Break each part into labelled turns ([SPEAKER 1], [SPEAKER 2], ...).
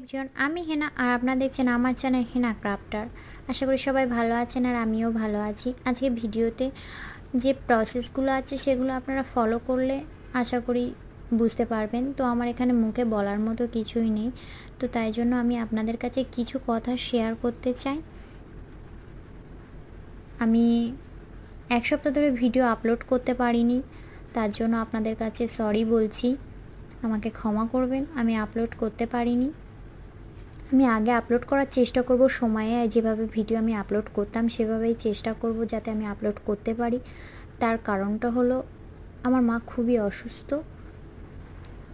[SPEAKER 1] Everyone আমি হেনা আর আপনারা দেখছেন আমার চ্যানেল হেনা ক্রাফটার। আশা করি সবাই ভালো আছেন আর আমিও ভালো আছি। আজকে ভিডিওতে যে প্রসেসগুলো আছে সেগুলো আপনারা ফলো করলে আশা করি বুঝতে পারবেন। তো আমার এখানে মুখে বলার মতো কিছুই নেই। তো তাই জন্য আমি আপনাদের কাছে কিছু কথা শেয়ার করতে চাই। আমি এক সপ্তাহ ধরে ভিডিও আপলোড করতে পারিনি। তার জন্য আপনাদের কাছে সরি বলছি। আমাকে ক্ষমা করবেন। আমি আপলোড করতে পারিনি। আমি আগে আপলোড করার চেষ্টা করব সময়ে, যেভাবে ভিডিও আমি আপলোড করতাম সেভাবেই চেষ্টা করব যাতে আমি আপলোড করতে পারি। তার কারণটা হলো, আমার মা খুবই অসুস্থ।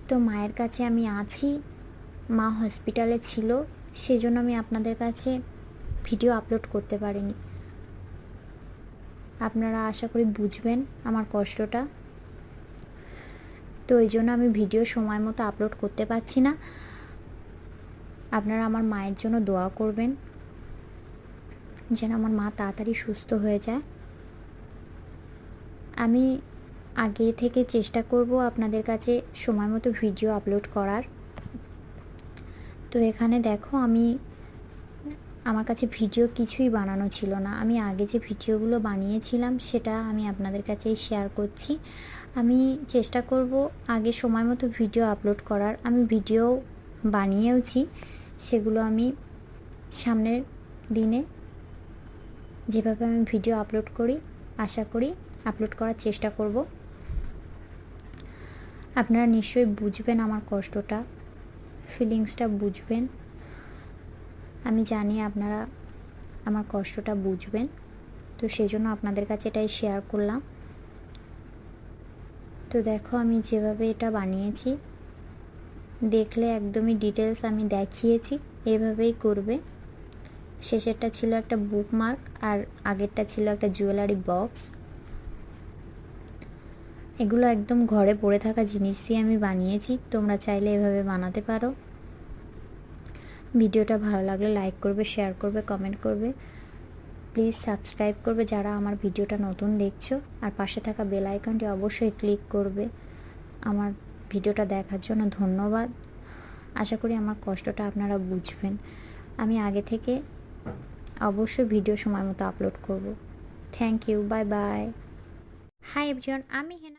[SPEAKER 1] তো মায়ের কাছে আমি আছি, মা হসপিটালে ছিল সেই জন্য আমি আপনাদের কাছে ভিডিও আপলোড করতে পারিনি। আপনারা আশা করি বুঝবেন আমার কষ্টটা। তো এই জন্য আমি ভিডিও সময় মতো আপলোড করতে পারছি না। আপনারা আমার মায়ের জন্য দোয়া করবেন, যেন আমার মা তাড়াতাড়ি সুস্থ হয়ে যায়। আমি আগে থেকে চেষ্টা করব আপনাদের কাছে সময় মতো ভিডিও আপলোড করার। তো এখানে দেখো, আমি, আমার কাছে ভিডিও কিছুই বানানো ছিল না। আমি আগে যে ভিডিওগুলো বানিয়েছিলাম, সেটা আমি আপনাদের কাছেই শেয়ার করছি। আমি চেষ্টা করব আগে সময় মতো ভিডিও আপলোড করার। আমি ভিডিও বানিয়েওছি সেগুলো আমি সামনের দিনে যেভাবে আমি ভিডিও আপলোড করি, আশা করি আপলোড করার চেষ্টা করব। আপনারা নিশ্চয়ই বুঝবেন আমার কষ্টটা ফিলিংসটা বুঝবেন। আমি জানি আপনারা আমার কষ্টটা বুঝবেন। তো সেই জন্য আপনাদের কাছে এটাই শেয়ার করলাম। তো দেখো আমি যেভাবে এটা বানিয়েছি দেখলে একদমই ডিটেলস আমি দেখিয়েছি, এভাবেই করবে। শেষেরটা ছিল একটা বুকমার্ক আর আগেরটা ছিল একটা জুয়েলারি বক্স এগুলো একদম ঘরে পড়ে থাকা জিনিস দিয়ে আমি বানিয়েছি, তোমরা চাইলে এভাবে বানাতে পারো। ভিডিওটা ভালো লাগলে লাইক করবে শেয়ার করবে কমেন্ট করবে। প্লিজ সাবস্ক্রাইব করবে যারা আমার ভিডিওটা নতুন দেখছ। আর পাশে থাকা বেল আইকনটি অবশ্যই ক্লিক করবে। আমার ভিডিওটা দেখার জন্য ধন্যবাদ। আশা করি আমার কষ্টটা আপনারা বুঝবেন। আমি আগে থেকে অবশ্যই ভিডিও সময় মতো আপলোড করব। Thank you bye bye hi everyone আমি হেনা